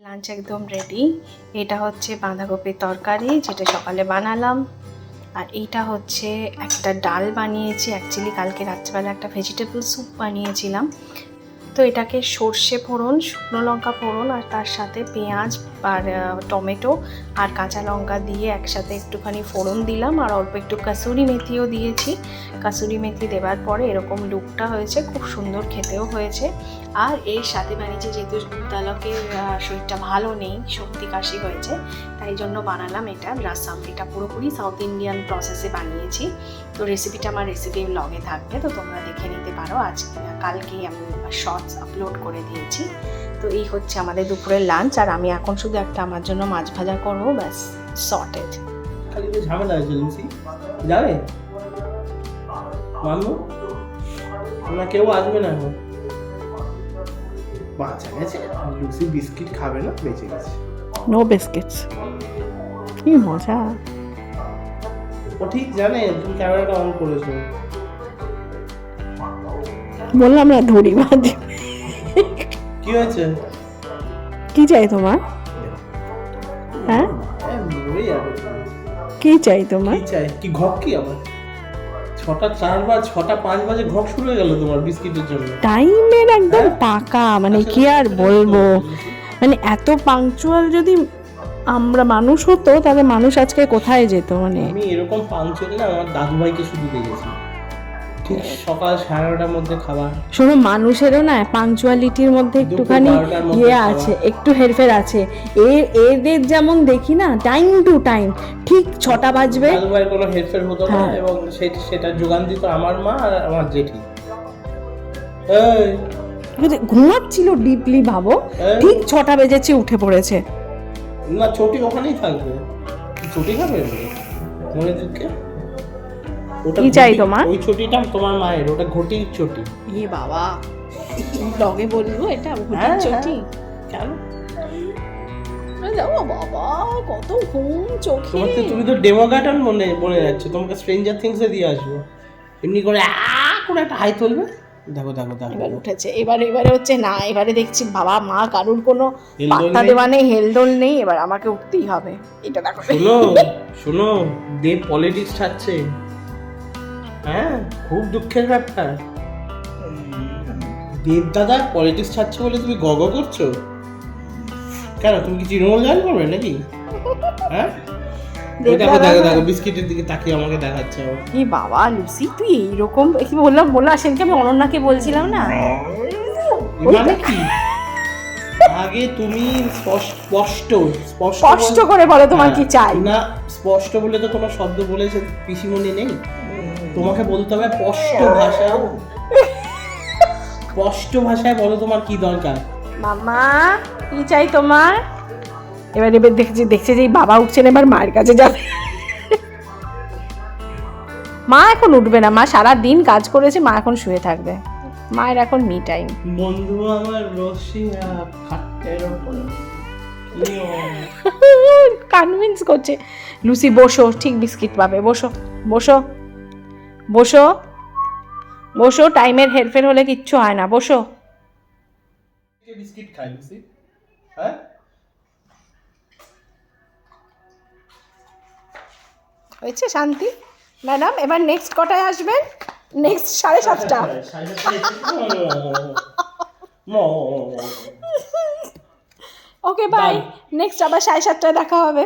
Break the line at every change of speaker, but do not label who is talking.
Lunch একদম ready এটা হচ্ছে বাঁধাকপির তরকারি, যেটা সকালে বানালাম। আর এইটা হচ্ছে একটা ডাল বানিয়েছি। অ্যাকচুয়ালি কালকে রাত্রিবেলা একটা ভেজিটেবল স্যুপ বানিয়েছিলাম। তো এটাকে সর্ষে ফোড়ন শুকনো লঙ্কা ফোড়ন আর তার সাথে পেঁয়াজ আর টমেটো আর কাঁচা লঙ্কা দিয়ে একসাথে একটুখানি ফোড়ন দিলাম আর অল্প একটু কাসুরি মেথিও দিয়েছি। কাসুরি মেথি দেওয়ার পরে এরকম লুকটা হয়েছে খুব সুন্দর খেতেও হয়েছে। আর এর সাথে বানিয়েছি যেহেতু আহ, শরীরটা ভালো নেই সর্দি কাশি হয়েছে তাই জন্য বানালাম এটা। রাসাম এটা পুরোপুরি সাউথ ইন্ডিয়ান প্রসেসে বানিয়েছি। তো রেসিপিটা আমার রেসিপি ব্লগে থাকবে তো তোমরা দেখে নিতে পারো আজ কালকেই আমি শর্টস আপলোড করে দিয়েছি। তো এই হচ্ছে আমাদের দুপুরের লাঞ্চ আর আমি এখন শুধু একটা আমার জন্য মাছ ভাজা করব ব্যাস সর্টেড
খালি তো ঝামেলা আছে লুসি যাবে? মানবো? না কেউ আসবে না এখন। বাচ্চা গেছে লুসি বিস্কিট খাবে না বেঁচে গেছে।
নো বিস্কিটস কি মজা।
ও ঠিক জানে তুমি ক্যামেরাটা অন করেছ।
বললাম না ধরি ভাজ
কি হয়েছে?
কি চাই তোমার? হ্যাঁ?
হ্যাঁ
কি চাই তোমার?
কি চাই? কি ঘক কি আমার ছটা চার বা ছটা পাঁচ বাজে ঘক শুরু হয়ে গেল তোমার বিস্কিটের জন্য।
টাইমের একদম
হ্যাঁ?
পাকা মানে কি আর বলব? মানে এত পাংচুয়াল যদি আমরা মানুষ হতো তাহলে মানুষ আজকে কোথায় যেত মানে?
আমি এরকম পাঞ্চলে না আমার দাদু ভাইকে শুধু দেখেছি। ঠিক। সকাল সাড়ে নটার মধ্যে খাবার।
শোনো মানুষেরও না মধ্যে একটুখানি ইয়ে আছে একটু হেরফের আছে। এর এদের যেমন দেখি না টাইম টু টাইম ঠিক ছটা বাজবে।
কোনো হেরফের হতো না
হ্যাঁ।
এবং সেটা যোগান দিত আমার মা আর আমার জেঠি।
ঘুমাচ্ছিল ডিপলি ভাবো। ঠিক ছটা বেজেছে উঠে পড়েছে।
না ছোটি ওখানেই থাকবে। ছোটি খাবে মনে দুঃখে ওটা
কি চাই তোমার?
ওই ছটিটা তোমার মায়ের ওটা ঘটির চটি
এ বাবা ব্লগে বলব এটা
হ্যাঁ, চটি। কেন
ও বাবা কত ঘুম চোখে।
তোমার তো তুমি তো মনে বলে যাচ্ছে। তোমাকে স্ট্রেঞ্জার থিংসে দিয়ে আসব। এমনি করে আ করে একটা হাই তুলবে। দেখো দেখো দেখো।
এবার উঠেছে। এবার এবারে হচ্ছে না এবারে দেখছি বাবা মা কারুর কোনো পাত্তা দেওয়া নেই হেলদোল নেই। এবার আমাকে উঠতেই হবে। এটা দেখো।
শোনো শোনো দেব পলিটিক্স ছাড়ছে। হ্যাঁ খুব দুঃখের ব্যাপার। দেব দাদা পলিটিক্স ছাড়ছে বলে তুমি গগ করছ? কেন তুমি কি তৃণমূল জয়েন করবে নাকি? হ্যাঁ? দেখো দেখো দেখো বিস্কিটের দিকে তাকিয়ে আমাকে দেখাচ্ছে।
কি বাবা লুসি তুই এইরকম কি বললাম বললাম সেদিনকে আমি অনন্যাকে বলছিলাম না?
মানে কি? আগে তুমি স্পষ্ট স্পষ্ট স্পষ্ট
করে বলো তোমার কি
হ্যাঁ,
চাই।
না স্পষ্ট বলে তো কোনো শব্দ বলেছে পিসিমণি নেই। তোমাকে বলতে হবে স্পষ্ট ভাষা স্পষ্ট ভাষায় বলো তোমার কি দরকার।
মামা কি চাই তোমার? এবার এবার দেখছি দেখছে যে বাবা উঠছেন এবার মায়ের কাছে যাবে। মা এখন উঠবে না মা সারা দিন কাজ করেছে মা এখন শুয়ে থাকবে। মায়ের এখন মি টাইম
বন্ধু আমার রসিয়া?
কনভিন্স করছে। লুসি বসো ঠিক বিস্কিট পাবে বসো বসো। বসো। বসো টাইমের হেরফের হলে কিচ্ছু হয় না বসো।
বিস্কিট খাই লুসি? হ্যাঁ?
হয়েছে শান্তি। ম্যাডাম এবার নেক্সট কটায় আসবেন? নেক্সট সাড়ে সাতটা। ওকে বাই নেক্সট আবার সাড়ে সাতটায় দেখা হবে।